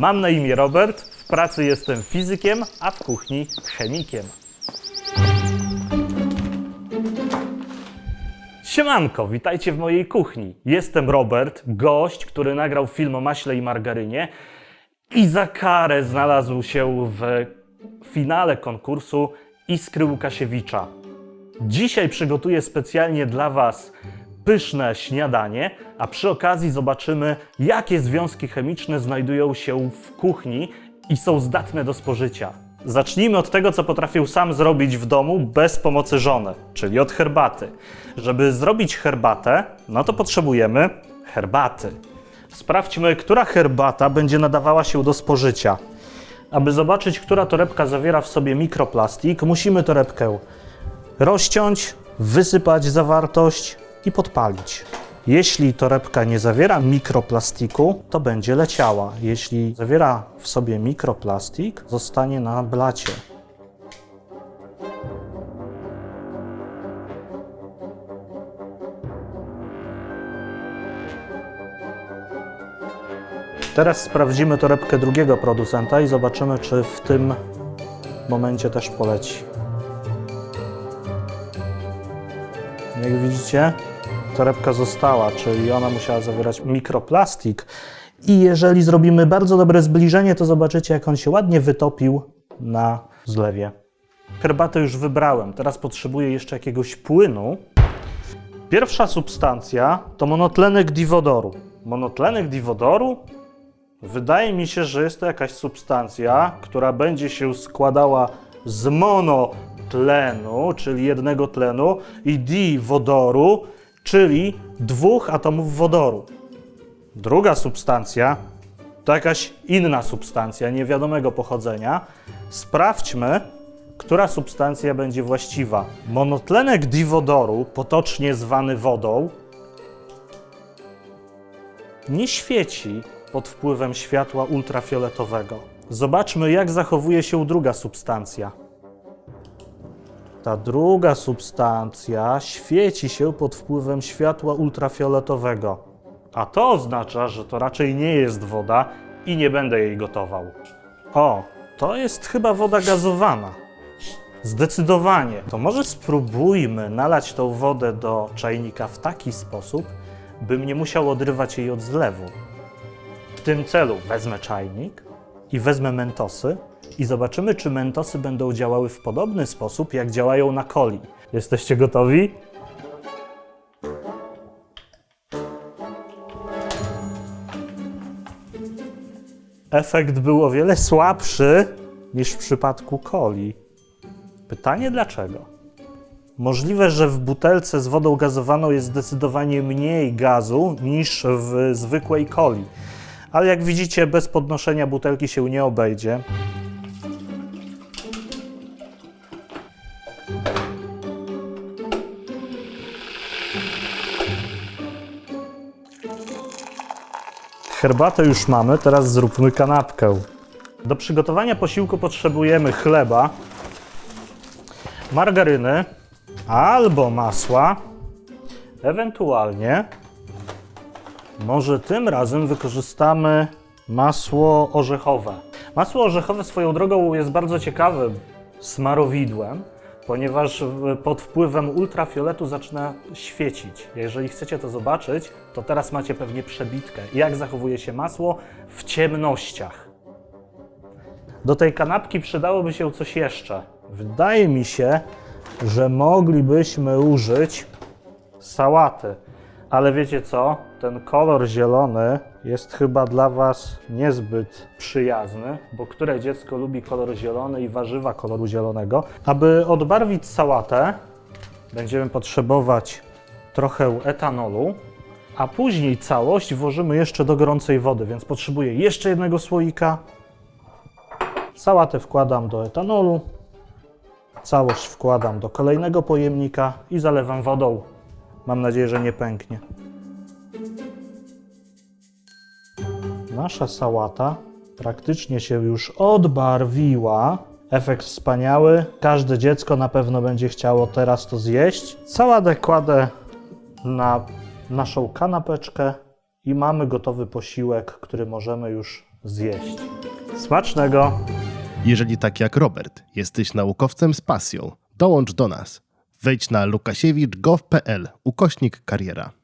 Mam na imię Robert, w pracy jestem fizykiem, a w kuchni chemikiem. Siemanko, witajcie w mojej kuchni. Jestem Robert, gość, który nagrał film o maśle i margarynie i za karę znalazł się w finale konkursu Iskry Łukasiewicza. Dzisiaj przygotuję specjalnie dla Was pyszne śniadanie, a przy okazji zobaczymy, jakie związki chemiczne znajdują się w kuchni i są zdatne do spożycia. Zacznijmy od tego, co potrafię sam zrobić w domu bez pomocy żony, czyli od herbaty. Żeby zrobić herbatę, no to potrzebujemy herbaty. Sprawdźmy, która herbata będzie nadawała się do spożycia. Aby zobaczyć, która torebka zawiera w sobie mikroplastik, musimy torebkę rozciąć, wysypać zawartość i podpalić. Jeśli torebka nie zawiera mikroplastiku, to będzie leciała. Jeśli zawiera w sobie mikroplastik, zostanie na blacie. Teraz sprawdzimy torebkę drugiego producenta i zobaczymy, czy w tym momencie też poleci. Jak widzicie, torebka została, czyli ona musiała zawierać mikroplastik. I jeżeli zrobimy bardzo dobre zbliżenie, to zobaczycie, jak on się ładnie wytopił na zlewie. Herbatę już wybrałem, teraz potrzebuję jeszcze jakiegoś płynu. Pierwsza substancja to monotlenek diwodoru. Monotlenek diwodoru? Wydaje mi się, że jest to jakaś substancja, która będzie się składała z monotlenu, czyli jednego tlenu, i diwodoru, czyli dwóch atomów wodoru. Druga substancja to jakaś inna substancja niewiadomego pochodzenia. Sprawdźmy, która substancja będzie właściwa. Monotlenek diwodoru, potocznie zwany wodą, nie świeci pod wpływem światła ultrafioletowego. Zobaczmy, jak zachowuje się druga substancja. Ta druga substancja świeci się pod wpływem światła ultrafioletowego. A to oznacza, że to raczej nie jest woda i nie będę jej gotował. O, to jest chyba woda gazowana. Zdecydowanie. To może spróbujmy nalać tą wodę do czajnika w taki sposób, bym nie musiał odrywać jej od zlewu. W tym celu wezmę czajnik i wezmę mentosy i zobaczymy, czy mentosy będą działały w podobny sposób, jak działają na coli. Jesteście gotowi? Efekt był o wiele słabszy niż w przypadku coli. Pytanie dlaczego? Możliwe, że w butelce z wodą gazowaną jest zdecydowanie mniej gazu niż w zwykłej coli. Ale jak widzicie, bez podnoszenia butelki się nie obejdzie. Herbatę już mamy, teraz zróbmy kanapkę. Do przygotowania posiłku potrzebujemy chleba, margaryny albo masła, ewentualnie może tym razem wykorzystamy masło orzechowe. Masło orzechowe swoją drogą jest bardzo ciekawym smarowidłem, ponieważ pod wpływem ultrafioletu zaczyna świecić. Jeżeli chcecie to zobaczyć, to teraz macie pewnie przebitkę, jak zachowuje się masło w ciemnościach. Do tej kanapki przydałoby się coś jeszcze. Wydaje mi się, że moglibyśmy użyć sałaty. Ale wiecie co? Ten kolor zielony jest chyba dla Was niezbyt przyjazny, bo które dziecko lubi kolor zielony i warzywa koloru zielonego? Aby odbarwić sałatę, będziemy potrzebować trochę etanolu, a później całość włożymy jeszcze do gorącej wody, więc potrzebuję jeszcze jednego słoika. Sałatę wkładam do etanolu, całość wkładam do kolejnego pojemnika i zalewam wodą. Mam nadzieję, że nie pęknie. Nasza sałata praktycznie się już odbarwiła. Efekt wspaniały. Każde dziecko na pewno będzie chciało teraz to zjeść. Sałatę kładę na naszą kanapeczkę i mamy gotowy posiłek, który możemy już zjeść. Smacznego! Jeżeli tak jak Robert jesteś naukowcem z pasją, dołącz do nas. Wejdź na lukasiewicz.gov.pl ukośnik kariera.